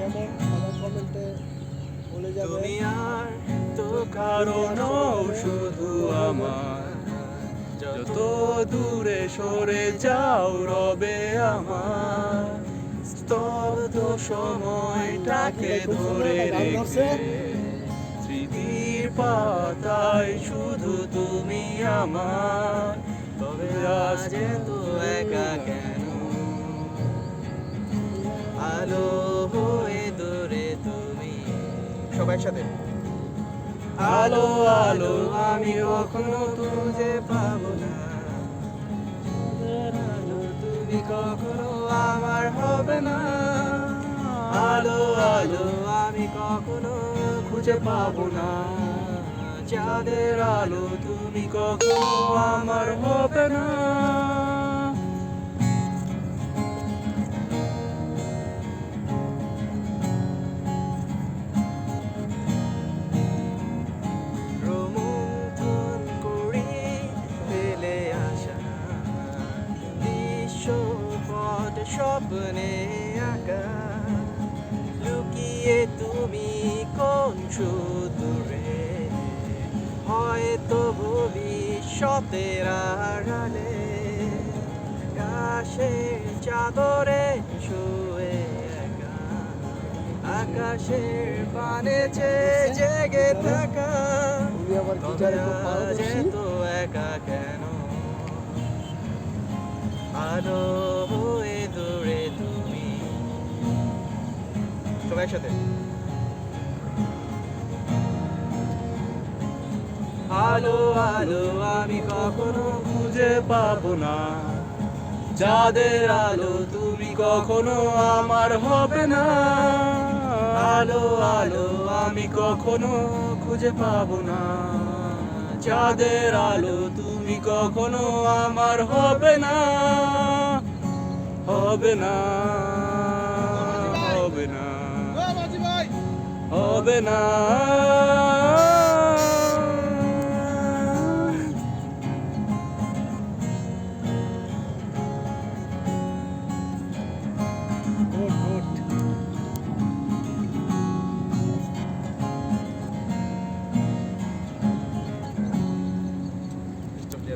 কেমন আমার কমেন্টে বলে যাবে। তুমি আর তো কারণ শুধু আমার। যত দূরে সরে যাও, রবে আমার। স্তব্ধ সময়টাকে ধরে রেখে, স্মৃতির পাতায় শুধু তুমি আমার। সবাই একসাথে। আলো আলো, আমি কখনো তুঝে পাবো না। তুমি কখনো আমার হবে না। আলো আলো, আমি কখনো খুঁজে পাবো না। চাঁদের আলো, তুমি কখনো আমার হবে না। স্বপ্নে আঁকা। লুকিয়ে তুমি কোন সুদূরে? হয়তো ভবিষ্যতের আড়ালে আকাশের চাদরে শুয়ে একা আকাশের পানে চেয়ে জেগে থাকা। এত একা কেন? আলো সবাই একসাথে। আলো আলো, আমি কখনো খুঁজে পাবো না। যাদের আলো তুমি কখনো আমার হবে না। আলো আলো, আমি কখনো খুঁজে পাবো না। যাদের আলো তুমি কখনো আমার হবে না। হবে না হবে না। হবে না